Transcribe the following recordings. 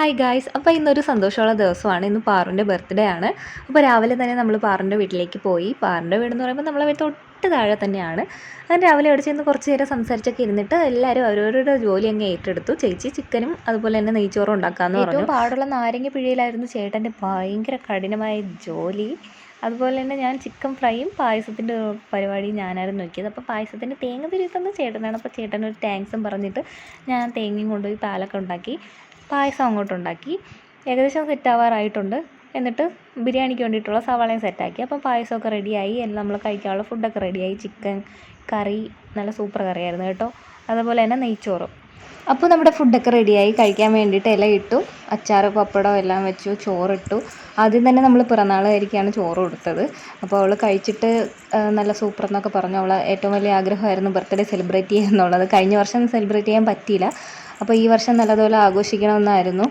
Hi guys അപ്പോൾ ഇന്നൊരു സന്തോഷമുള്ള ദിവസമാണ്. ഇന്ന് പാറുന്റെ ബർത്ത്ഡേ ആണ്. അപ്പോൾ രാവിലെ തന്നെ നമ്മൾ പാറുന്റെ വീട്ടിലേക്ക് പോയി. പാറിന്റെ വീട് എന്ന് പറയുമ്പോൾ നമ്മളെ വീട്ടിൽ തൊട്ട് താഴെ തന്നെയാണ്. അങ്ങനെ രാവിലെ അവിടെ ചെന്ന് കുറച്ച് നേരം സംസാരിച്ചൊക്കെ ഇരുന്നിട്ട് എല്ലാവരും അവരവരുടെ ജോലി അങ്ങ് ഏറ്റെടുത്തു. ചേച്ചി ചിക്കനും അതുപോലെ തന്നെ നെയ്ച്ചോറും ഉണ്ടാക്കാമെന്ന് പറഞ്ഞു. പാടുള്ള നാരങ്ങ പിഴിയിലായിരുന്നു ചേട്ടന്റെ ഭയങ്കര കഠിനമായ ജോലി. അതുപോലെ തന്നെ ഞാൻ ചിക്കൻ ഫ്രൈയും പായസത്തിന്റെ പരിപാടി ഞാനായിരുന്നു നോക്കിയത്. അപ്പോൾ പായസത്തിന്റെ തേങ്ങ തിരിത്തുന്ന ചേട്ടനാണ്. അപ്പോൾ ചേട്ടനൊരു താങ്ക്സും പറഞ്ഞിട്ട് ഞാൻ തേങ്ങയും കൊണ്ടുപോയി പാലൊക്കെ ഉണ്ടാക്കി. പായസം അങ്ങോട്ട് ഉണ്ടാക്കി ഏകദേശം സെറ്റ് ആവാറായിട്ടുണ്ട്. എന്നിട്ട് ബിരിയാണിക്ക് വേണ്ടിയിട്ടുള്ള സവാളയും സെറ്റാക്കി അപ്പോൾ പായസമൊക്കെ റെഡിയായി എല്ലാം നമ്മൾ കഴിക്കാനുള്ള ഫുഡൊക്കെ റെഡിയായി ചിക്കൻ കറി നല്ല സൂപ്പർ കറിയായിരുന്നു കേട്ടോ. അതുപോലെ തന്നെ നെയ്ച്ചോറും. അപ്പോൾ നമ്മുടെ ഫുഡൊക്കെ റെഡിയായി കഴിക്കാൻ വേണ്ടിയിട്ട് ഇല ഇട്ടു അച്ചാർ പപ്പടം എല്ലാം വെച്ചു ചോറിട്ടു. ആദ്യം തന്നെ നമ്മൾ പിറന്നാളുകാരിക്കാണ് ചോറ് കൊടുത്തത്. അപ്പോൾ അവൾ കഴിച്ചിട്ട് നല്ല സൂപ്പർ എന്നൊക്കെ പറഞ്ഞു. അവൾ ഏറ്റവും വലിയ ആഗ്രഹമായിരുന്നു ബർത്ത്ഡേ സെലിബ്രേറ്റ് ചെയ്യുക എന്നുള്ളത്. കഴിഞ്ഞ വർഷം സെലിബ്രേറ്റ് ചെയ്യാൻ പറ്റിയില്ല. അപ്പോൾ ഈ വർഷം നല്ലതുപോലെ ആഘോഷിക്കണമെന്നായിരുന്നു.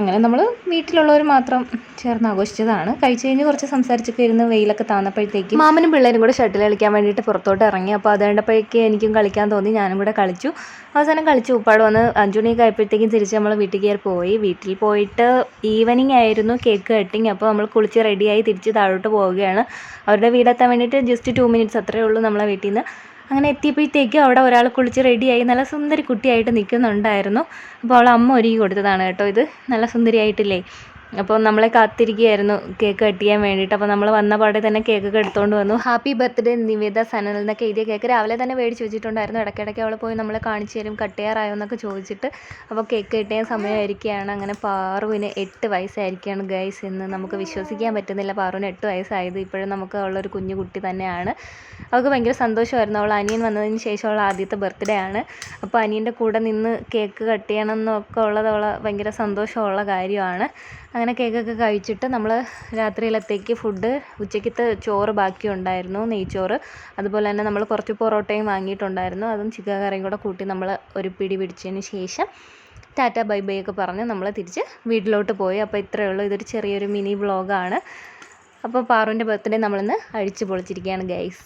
അങ്ങനെ നമ്മൾ വീട്ടിലുള്ളവർ മാത്രം ചേർന്ന് ആഘോഷിച്ചതാണ്. കഴിച്ച് കഴിഞ്ഞ് കുറച്ച് സംസാരിച്ചൊക്കെ ഇരുന്ന് വെയിലൊക്കെ താന്നപ്പോഴത്തേക്ക് മാമനും പിള്ളേരും കൂടെ ഷട്ടിൽ കളിക്കാൻ വേണ്ടിയിട്ട് പുറത്തോട്ട് ഇറങ്ങി. അപ്പോൾ അത് കണ്ടപ്പോഴേക്ക് എനിക്കും കളിക്കാൻ തോന്നി ഞാനും കൂടെ കളിച്ചു. അവസാനം കളിച്ചു ഉപ്പാട് വന്ന് അഞ്ചു മണിയൊക്കെ ആയപ്പോഴത്തേക്കും തിരിച്ച് നമ്മൾ വീട്ടിൽ കയറി പോയി. വീട്ടിൽ പോയിട്ട് ഈവനിങ് ആയിരുന്നു കേക്ക് കട്ടിങ് അപ്പോൾ നമ്മൾ കുളിച്ച് റെഡിയായി തിരിച്ച് താഴോട്ട് പോവുകയാണ്. അവരുടെ വീടെത്താൻ വേണ്ടിയിട്ട് ജസ്റ്റ് ടു മിനിറ്റ്സ് അത്രയേ ഉള്ളൂ നമ്മളെ വീട്ടിൽ നിന്ന് അങ്ങനെ എത്തിയപ്പോഴത്തേക്കും അവിടെ ഒരാൾ കുളിച്ച് റെഡിയായി. നല്ല സുന്ദരി കുട്ടിയായിട്ട് നിൽക്കുന്നുണ്ടായിരുന്നു. അപ്പോൾ അവൾ അമ്മ ഒരുക്കി കൊടുത്തതാണ് കേട്ടോ ഇത്. നല്ല സുന്ദരിയായിട്ടില്ലേ? അപ്പോൾ നമ്മളെ കാത്തിരിക്കുകയായിരുന്നു കേക്ക് കട്ട് ചെയ്യാൻ വേണ്ടിയിട്ട്. അപ്പോൾ നമ്മൾ വന്ന പാടെ തന്നെ കേക്കൊക്കെ എടുത്തുകൊണ്ട് വന്നു. ഹാപ്പി ബർത്ത്ഡേ നിവേദ സനൽ എന്നൊക്കെ എഴുതിയ കേക്ക് രാവിലെ തന്നെ മേടിച്ച് വെച്ചിട്ടുണ്ടായിരുന്നു. ഇടയ്ക്കിടയ്ക്ക് അവൾ പോയി നമ്മളെ കാണിച്ചു തരും കട്ട് ചെയ്യാറായോ എന്നൊക്കെ ചോദിച്ചിട്ട്. അപ്പോൾ കേക്ക് കട്ട് ചെയ്യാൻ സമയമായിരിക്കുകയാണ് അങ്ങനെ പാറുവിന് എട്ട് വയസ്സായിരിക്കുകയാണ് ഗൈസ്. എന്ന് നമുക്ക് വിശ്വസിക്കാൻ പറ്റുന്നില്ല. പാറുവിന് എട്ട് വയസ്സായത്. ഇപ്പോഴും നമുക്ക് ഉള്ളൊരു കുഞ്ഞു കുട്ടി തന്നെയാണ്. അവൾക്ക് ഭയങ്കര സന്തോഷമായിരുന്നു. അവൾ അനിയൻ വന്നതിന് ശേഷം അവൾ ആദ്യത്തെ ബർത്ത്ഡേ ആണ്. അപ്പോൾ അനിയന്റെ കൂടെ നിന്ന് കേക്ക് കട്ട് ചെയ്യണം എന്നൊക്കെ ഉള്ളത് അവളെ ഭയങ്കര സന്തോഷമുള്ള കാര്യമാണ്. അങ്ങനെ കേക്കൊക്കെ കഴിച്ചിട്ട് നമ്മൾ രാത്രിയിലത്തേക്ക് ഫുഡ് ഉച്ചയ്ക്കത്തെ ചോറ് ബാക്കി ഉണ്ടായിരുന്നു നെയ്ച്ചോറ്. അതുപോലെ തന്നെ നമ്മൾ കുറച്ച് പൊറോട്ടയും വാങ്ങിയിട്ടുണ്ടായിരുന്നു. അതും ചിക്കൻ കറിയും കൂടെ കൂട്ടി നമ്മൾ ഒരു പിടി പിടിച്ചതിന് ശേഷം ടാറ്റ ബൈ ബൈ ഒക്കെ പറഞ്ഞ് നമ്മൾ തിരിച്ച് വീട്ടിലോട്ട് പോയി. അപ്പോൾ ഇത്രയേ ഉള്ളൂ. ഇതൊരു ചെറിയൊരു മിനി വ്ളോഗാണ്. അപ്പോൾ പാറുവിന്റെ ബർത്ത്ഡേ നമ്മളിന്ന് അഴിച്ചു പൊളിച്ചിരിക്കുകയാണ് ഗൈസ്.